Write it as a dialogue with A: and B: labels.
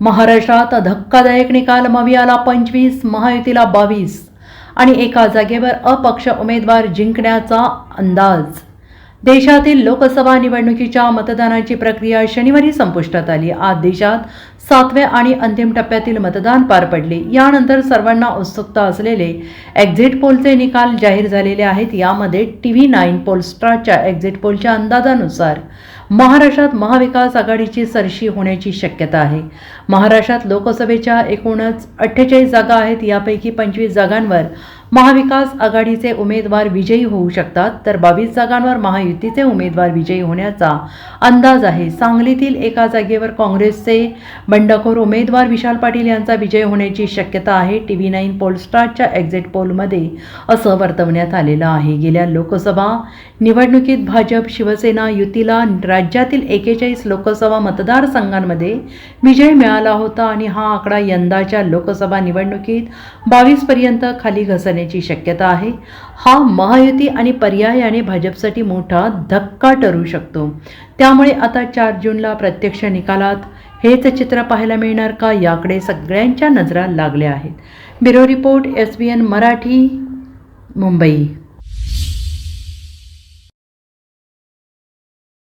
A: महाराष्ट्रात धक्कादायक निकाल मवियाला पंचवीस महायुतीला बावीस. आणि एका जागेवर अपक्ष उमेदवार जिंकण्याचा अंदाज. देशातील लोकसभा निवडणुकीच्या मतदानाची प्रक्रिया शनिवारी संपुष्टात आली. आज देशात सातव्या आणि अंतिम टप्प्यातील मतदान पार पडले. यानंतर सर्वांना उत्सुकता असलेले एक्झिट पोलचे निकाल जाहीर झालेले आहेत. यामध्ये टी व्ही नाईन पोलस्ट्राच्या एक्झिट पोलच्या अंदाजानुसार महाराष्ट्रात महाविकास आघाडीची सरशी होण्याची शक्यता आहे. महाराष्ट्रात लोकसभेच्या एकूणच अठ्ठेचाळीस जागा आहेत. यापैकी पंचवीस जागांवर महाविकास आघाडीचे उमेदवार विजयी होऊ शकतात तर बावीस जागांवर महायुतीचे उमेदवार विजयी होण्याचा अंदाज आहे. सांगलीतील एका जागेवर काँग्रेसचे बंडखोर उमेदवार विशाल पाटील यांचा विजय होण्याची शक्यता आहे. टी व्ही नाईन पोलस्टारच्या एक्झिट पोलमध्ये असं वर्तवण्यात आलेलं आहे. गेल्या लोकसभा निवडणुकीत भाजप शिवसेना युतीला राज्यातील एकेचाळीस लोकसभा मतदारसंघांमध्ये विजय मिळाला होता आणि हा आकडा यंदाच्या लोकसभा निवडणुकीत बावीसपर्यंत खाली घसरण्याची शक्यता आहे. हा महायुती आणि पर्यायाने भाजपसाठी मोठा धक्का ठरू शकतो. त्यामुळे आता चार जूनला प्रत्यक्ष निकालात हेच चित्र पाहायला मिळणार का याकडे सगळ्यांच्या नजरा लागल्या आहेत. Bureau report S B N Marathi Mumbai.